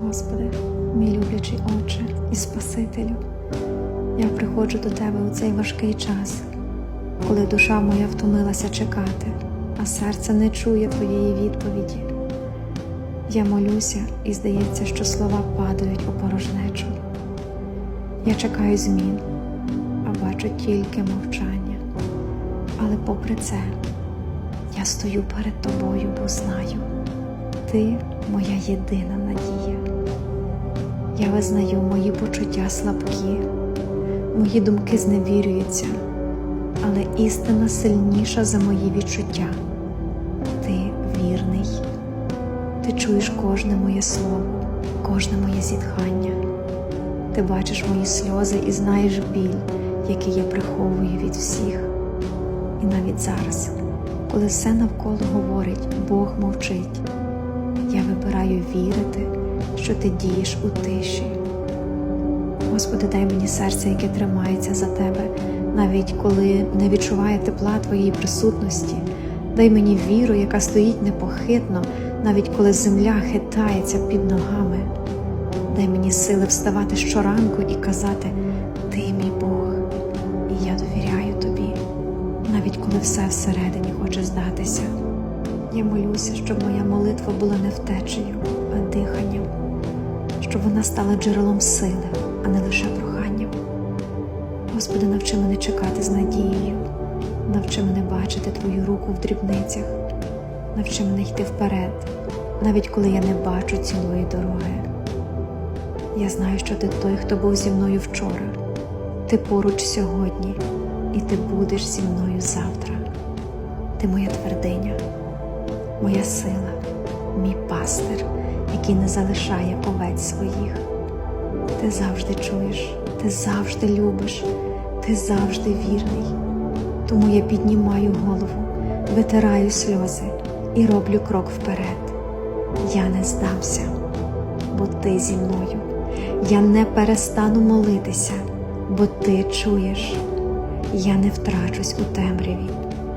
Господи, мій люблячий Отче і Спасителю, я приходжу до Тебе у цей важкий час, коли душа моя втомилася чекати, а серце не чує Твоєї відповіді. Я молюся і здається, що слова падають у порожнечу. Я чекаю змін, а бачу тільки мовчання. Але попри це, я стою перед тобою, бо знаю, ти моя єдина надія. Я визнаю мої почуття слабкі, мої думки зневірюються, але істина сильніша за мої відчуття. Ти вірний, ти чуєш кожне моє слово, кожне моє зітхання. Ти бачиш мої сльози і знаєш біль, який я приховую від всіх. І навіть зараз, коли все навколо говорить, Бог мовчить, я вибираю вірити, що ти дієш у тиші. Господи, дай мені серце, яке тримається за тебе, навіть коли не відчуває тепла Твоєї присутності. Дай мені віру, яка стоїть непохитно, навіть коли земля хитається під ногами. Дай мені сили вставати щоранку і казати: Ти мій Бог, і я довіряю тобі, навіть коли все всередині хоче здатися. Я молюся, щоб моя молитва була не втечею, а диханням, щоб вона стала джерелом сили, а не лише проханням. Господи, навчи мене чекати з надією, навчи мене бачити Твою руку в дрібницях, навчи мене йти вперед, навіть коли я не бачу цілої дороги. Я знаю, що ти той, хто був зі мною вчора, ти поруч сьогодні, і ти будеш зі мною завтра. Ти моя твердиня, моя сила, мій пастир, який не залишає овець своїх. Ти завжди чуєш, ти завжди любиш, ти завжди вірний. Тому я піднімаю голову, витираю сльози і роблю крок вперед. Я не здамся, бо ти зі мною. Я не перестану молитися, бо ти чуєш. Я не втрачусь у темряві,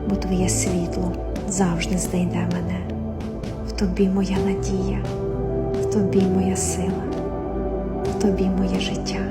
бо твоє світло завжди знайде мене. В тобі моя надія, тобі моя сила, в тобі моє життя.